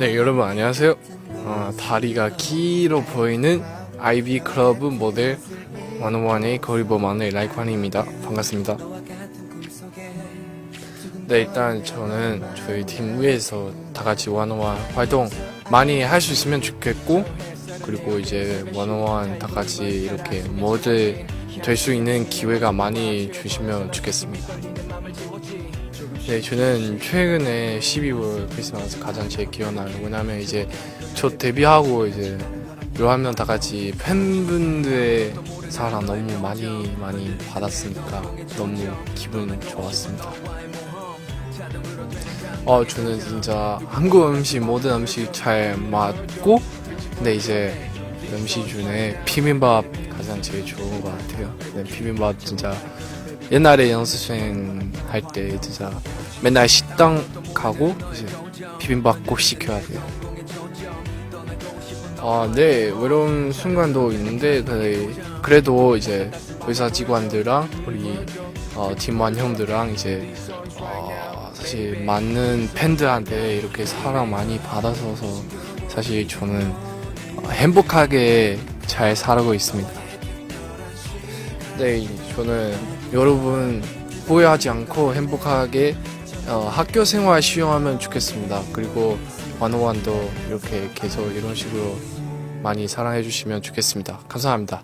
네 여러분 안녕하세요. 어, 다리가 길어 보이는 아이비 클럽 모델 101의 거리보만의 라이관입니다. 반갑습니다. 네 일단 저는 저희 팀 위에서 다 같이 101 활동 많이 할 수 있으면 좋겠고 그리고 이제 101다 같이 이렇게 모델 될 수 있는 기회가 많이 주시면 좋겠습니다 네, 저는 최근에 12월 크리스마스 가장 제일 기억나요. 왜냐면 이제 저 데뷔하고 이제 요하면 다 같이 팬분들의 사랑 너무 많이 많이 받았으니까 너무 기분 좋았습니다. 어, 저는 진짜 한국 음식 모든 음식 잘 맞고 근데 이제 음식 중에 비빔밥 가장 제일 좋은 것 같아요. 네, 비빔밥 진짜 옛날에 연습생 할 때 진짜 맨날 식당 가고 이제 비빔밥 꼭 시켜야 돼요. 아, 네 외로운 순간도 있는데 그- 그래도 이제 회사 직원들랑 우리 어, 팀원 형들랑 이제 어, 사실 많은 팬들한테 이렇게 사랑 많이 받아서 사실 저는 어, 행복하게 잘 살고 있습니다. 네, 저는 여러분 후회하지 않고 행복하게 어, 학교 생활 시험하면 좋겠습니다. 그리고 완호완도 이렇게 계속 이런 식으로 많이 사랑해 주시면 좋겠습니다. 감사합니다.